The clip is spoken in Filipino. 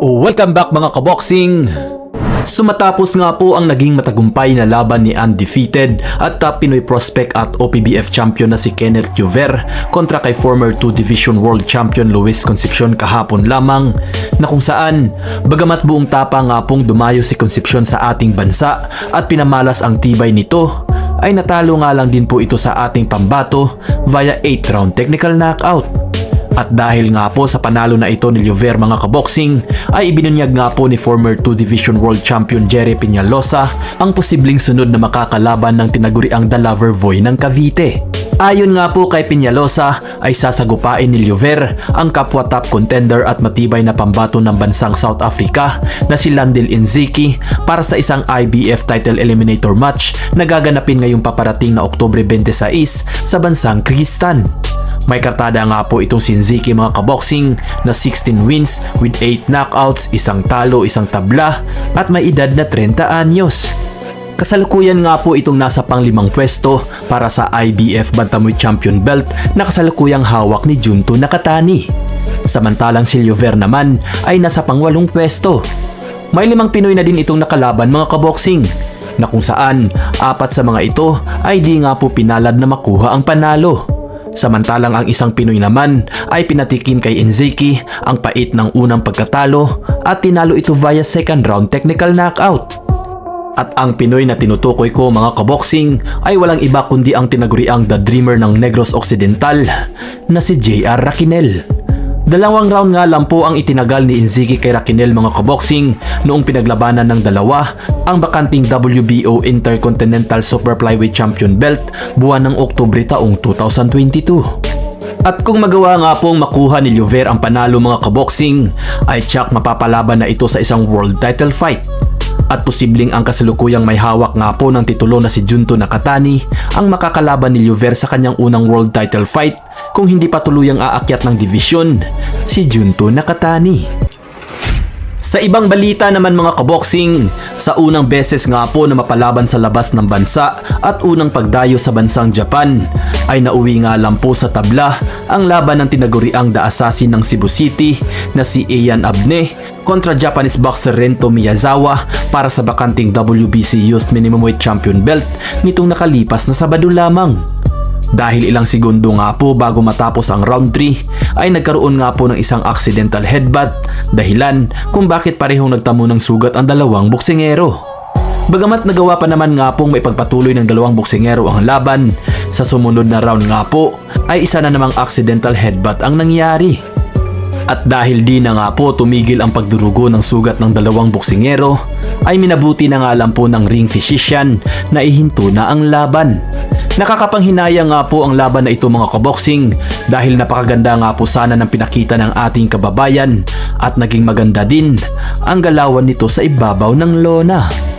Welcome back mga kaboxing! Sumatapos nga po ang naging matagumpay na laban ni undefeated at top Pinoy prospect at OPBF champion na si Kenneth Juver kontra kay former 2 Division World Champion Luis Concepcion kahapon lamang na kung saan bagamat buong tapa nga pong dumayo si Concepcion sa ating bansa at pinamalas ang tibay nito ay natalo nga lang din po ito sa ating pambato via 8 round technical knockout. At dahil nga po sa panalo na ito ni Llover mga kaboxing, ay ibinunyag nga po ni former 2 Division World Champion Jerry Peñalosa ang posibleng sunod na makakalaban ng tinaguriang The Lover Boy ng Cavite. Ayon nga po kay Peñalosa ay sasagupain ni Llover ang kapwa top contender at matibay na pambato ng bansang South Africa na si Landil Inziki para sa isang IBF title eliminator match na gaganapin ngayong paparating na Oktubre 26 sa bansang Kyrgyzstan. May kartada nga po itong Sinziki mga kaboxing na 16 wins with 8 knockouts, isang talo, isang tabla at may edad na 30 anyos. Kasalukuyan nga po itong nasa panglimang pwesto para sa IBF Bantamweight Champion Belt na kasalukuyang hawak ni Junto Nakatani. Samantalang si Llover naman ay nasa pangwalong pwesto. May limang Pinoy na din itong nakalaban mga kaboxing na kung saan apat sa mga ito ay di nga po pinalad na makuha ang panalo. Samantalang ang isang Pinoy naman ay pinatikim kay Enzeki ang pait ng unang pagkatalo at tinalo ito via second round technical knockout. At ang Pinoy na tinutukoy ko mga kaboxing ay walang iba kundi ang tinaguriang The Dreamer ng Negros Occidental na si JR Raquinel. Dalawang round nga lang po ang itinagal ni Inziki kay Raquinel mga kaboxing noong pinaglabanan ng dalawa ang bakanting WBO Intercontinental Super Flyweight Champion Belt buwan ng Oktubre taong 2022. At kung magawa nga pong makuha ni Llover ang panalo mga kaboxing, ay tsak mapapalaban na ito sa isang world title fight. At posibleng ang kasalukuyang may hawak nga po ng titulo na si Junto Nakatani ang makakalaban ni Llover sa kanyang unang world title fight kung hindi pa tuluyang aakyat ng divisyon, si Junto Nakatani. Sa ibang balita naman mga kaboxing, sa unang beses nga po na mapalaban sa labas ng bansa at unang pagdayo sa bansang Japan, ay nauwi nga lang po sa tabla ang laban ng tinaguriang The Assassin ng Cebu City na si Ian Abne kontra Japanese boxer Rento Miyazawa para sa bakanting WBC Youth Minimum Weight Champion Belt nitong nakalipas na Sabado lamang. Dahil ilang segundo nga po bago matapos ang round 3 ay nagkaroon nga po ng isang accidental headbutt dahilan kung bakit parehong nagtamo ng sugat ang dalawang boksingero. Bagamat nagawa pa naman nga pong maipagpatuloy ng dalawang boksingero ang laban, sa sumunod na round nga po ay isa na namang accidental headbutt ang nangyari. At dahil di na nga po tumigil ang pagdurugo ng sugat ng dalawang boksingero, ay minabuti na nga lang po ng ring physician na ihinto na ang laban. Nakakapanghinaya nga po ang laban na ito mga kaboxing dahil napakaganda nga po sana ng pinakita ng ating kababayan at naging maganda din ang galawan nito sa ibabaw ng lona.